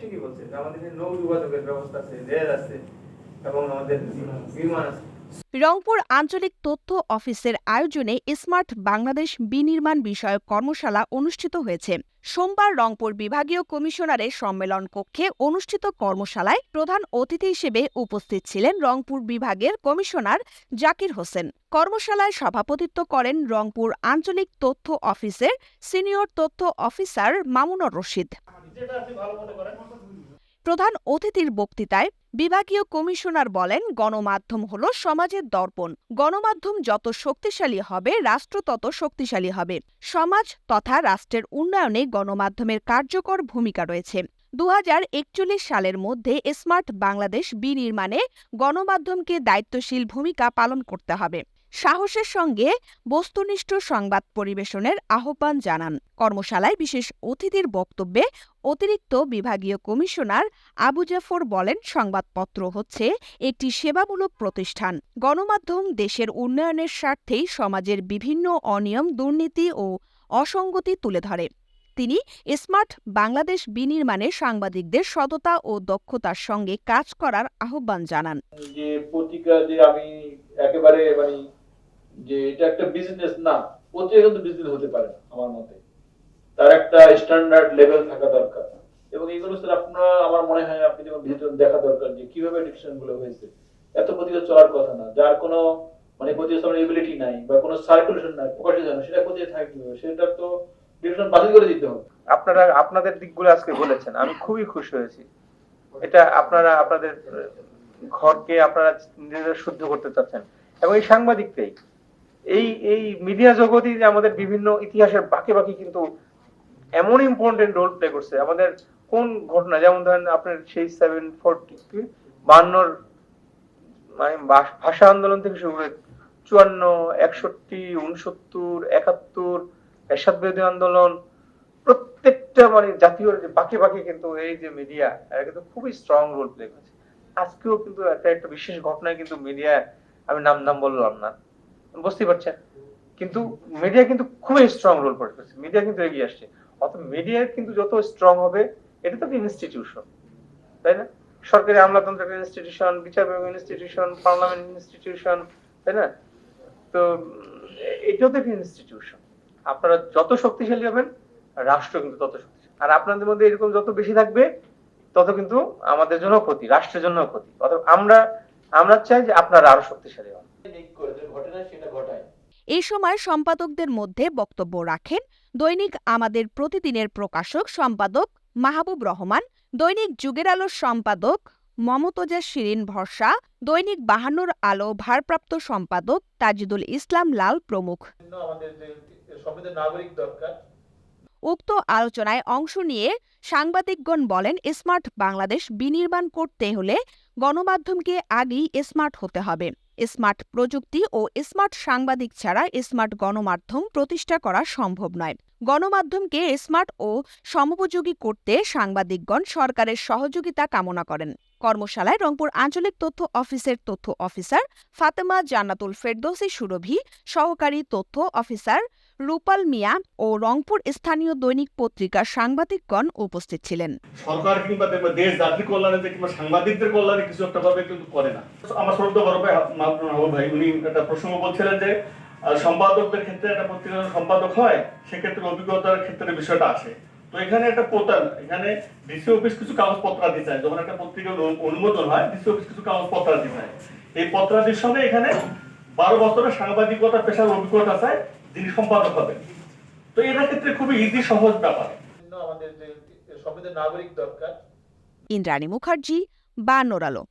ঠিকই বলছে আমাদের নৌ যোগাযোগের ব্যবস্থা আছে, রেল আছে এবং আমাদের বিমান আছে। রংপুর আঞ্চলিক তথ্য অফিসের আয়োজনে স্মার্ট বাংলাদেশ বিনির্মাণ বিষয়ক কর্মশালা অনুষ্ঠিত হয়েছে। সোমবার রংপুর বিভাগীয় কমিশনারের সম্মেলন কক্ষে অনুষ্ঠিত কর্মশালায় প্রধান অতিথি হিসেবে উপস্থিত ছিলেন রংপুর বিভাগের কমিশনার জাকির হোসেন। কর্মশালায় সভাপতিত্ব করেন রংপুর আঞ্চলিক তথ্য অফিসের সিনিয়র তথ্য অফিসার মামুনুর রশিদ। প্রধান অতিথির বক্তৃতায় বিভাগীয় কমিশনার বলেন, গণমাধ্যম হল সমাজের দর্পণ। গণমাধ্যম যত শক্তিশালী হবে, রাষ্ট্র তত শক্তিশালী হবে। সমাজ তথা রাষ্ট্রের উন্নয়নে গণমাধ্যমের কার্যকর ভূমিকা রয়েছে। দু হাজার একচল্লিশ সালের মধ্যে স্মার্ট বাংলাদেশ বিনির্মাণে গণমাধ্যমকে দায়িত্বশীল ভূমিকা পালন করতে হবে। সাহসের সঙ্গে বস্তুনিষ্ঠ সংবাদ পরিবেশনের আহ্বান জানান। কর্মশালায় বিশেষ অতিথির বক্তব্যে অতিরিক্ত বিভাগীয় কমিশনার আবু জাফর বলেন, সংবাদপত্র হচ্ছে একটি সেবামূলক প্রতিষ্ঠান। গণমাধ্যম দেশের উন্নয়নের স্বার্থেই সমাজের বিভিন্ন অনিয়ম, দুর্নীতি ও অসঙ্গতি তুলে ধরে। তিনি স্মার্ট বাংলাদেশ বিনির্মাণে সাংবাদিকদের সততা ও দক্ষতার সঙ্গে কাজ করার আহ্বান জানান। যে পত্রিকা যে আমি একেবারে মানে যে এটা একটা বিজনেস না পত্রিকা কিন্তু বিজনেস হতে পারে আমার মতে। তার একটা স্ট্যান্ডার্ড লেভেল থাকা দরকার। এবং এইগুলো স্যার আপনারা, আমার মনে হয় আপনি যখন ভিজিট দেখা দরকার যে কীভাবে ডিসিশনগুলো হয়েছে। এত পত্রিকা চলার কথা না, যার কোনো মানে পত্রিকা চালানোর এবিলিটি নাই বা কোনো সার্কুলেশন নাই, প্রকাশিত না, সেটা কোথায় থাকবে সেটা তো ডিসিশন বাতিল করে দিতে হবে। আপনারা, আপনাদের দিকগুলো আজকে বলেছেন, আমি খুবই খুশি হয়েছি। এটা আপনারা, আপনাদের ঘরকে আপনারা নিজেদের শুদ্ধ করতে চাচ্ছেন। এবং এই সাংবাদিকটাই এই এই মিডিয়া জগতই যে আমাদের বিভিন্ন ইতিহাসের বাকি বাকি কিন্তু এমন ইম্পর্টেন্ট রোল প্লে করছে। আমাদের কোন ঘটনা, যেমন ধরেন আপনার সেই সেভেন ফোরটি বান্নর মানে ভাষা আন্দোলন থেকে শুরু করে চুয়ান্ন, একষট্টি উনসত্তর একাত্তর, এরশাদ বিরোধী আন্দোলন, প্রত্যেকটা মানে জাতীয় যে বাকি বাকি কিন্তু এই যে মিডিয়া এরা কিন্তু খুবই স্ট্রং রোল প্লে করেছে। আজকেও কিন্তু একটা একটা বিশেষ ঘটনায় কিন্তু মিডিয়া আমি নাম নাম বললাম না। বুঝতে পারছেন? কিন্তু মিডিয়া কিন্তু খুবই স্ট্রং রোল প্লে করেছে। মিডিয়া কিন্তু এগিয়ে আসছে। অত মিডিয়া কিন্তু যত স্ট্রং হবে, এটা তো ইনস্টিটিউশন তাই না? সরকারি আমলাতন্ত্র একটা ইনস্টিটিউশন বিচার বিভাগ ইনস্টিটিউশন পার্লামেন্ট ইনস্টিটিউশন তাই না? তো, এটাও তো একটা ইনস্টিটিউশন আপনারা যত শক্তিশালী হবেন, রাষ্ট্র কিন্তু তত শক্তিশালী। আর আপনাদের মধ্যে এরকম যত বেশি থাকবে, তত কিন্তু আমাদের জন্য ক্ষতি, রাষ্ট্রের জন্য ক্ষতি। অতএব আমরা আমরা চাই যে আপনারা আরও শক্তিশালী হন। ঘটে না সেটা ঘটায়। এই সময় সম্পাদকদের মধ্যে বক্তব্য রাখেন দৈনিক আমাদের প্রতিদিনের প্রকাশক সম্পাদক মাহবুব রহমান দৈনিক যুগের আলোর সম্পাদক মমতজা শিরিন ভরসা দৈনিক বাহান্নর আলো ভারপ্রাপ্ত সম্পাদক তাজিদুল ইসলাম লাল প্রমুখ। উক্ত আলোচনায় অংশ নিয়ে সাংবাদিকগণ বলেন স্মার্ট বাংলাদেশ বিনির্মাণ করতে হলে গণমাধ্যমকে আগেই স্মার্ট হতে হবে। স্মার্ট প্রযুক্তি ও স্মার্ট সাংবাদিক ছাড়া স্মার্ট গণমাধ্যম প্রতিষ্ঠা করা সম্ভব নয়। গণমাধ্যমকে স্মার্ট ও সমোপযোগী করতে সাংবাদিকগণ সরকারের সহযোগিতা কামনা করেন। কর্মশালায় রংপুর আঞ্চলিক তথ্য অফিসের তথ্য অফিসার ফাতেমা জান্নাতুল ফেরদৌসি সুরভি, সহকারী তথ্য অফিসার রূপাল মিয়া ও রংপুর স্থানীয় দৈনিক পত্রিকার সাংবাদিকগণ উপস্থিত ছিলেন। সরকার কিংবা দেশ জাতির কল্যাণে কিংবা সাংবাদিকদের কল্যাণে কিছু একটা ভাবে কিন্তু করে না। আমার শ্রদ্ধা বড় ভাই, উনি একটা প্রসঙ্গ বলছিলেন যে সম্পাদকদের ক্ষেত্রে একটা পত্রিকার সম্পাদক হয় সেক্ষেত্রে অভিজ্ঞতার ক্ষেত্রে বিষয়টা আসে। তো এখানে একটা পোর্টাল এখানে ডিসি অফিস কিছু কাগজপত্র দিতে চায়। যখন একটা পত্রিকার অনুমোদন হয় ডিসি অফিস কিছু কাগজপত্র দিতে চায়। এই পত্রাদির সঙ্গে এখানে বারো বছরের সাংবাদিকতা পেশার অভিজ্ঞতা চায় যিনি সম্পাদক হবেন। তো এটার ক্ষেত্রে খুবই ইজি সহজ ব্যাপার। আমাদের যে নাগরিক দরকার। ইন্দ্রাণী মুখার্জি বা নোরালো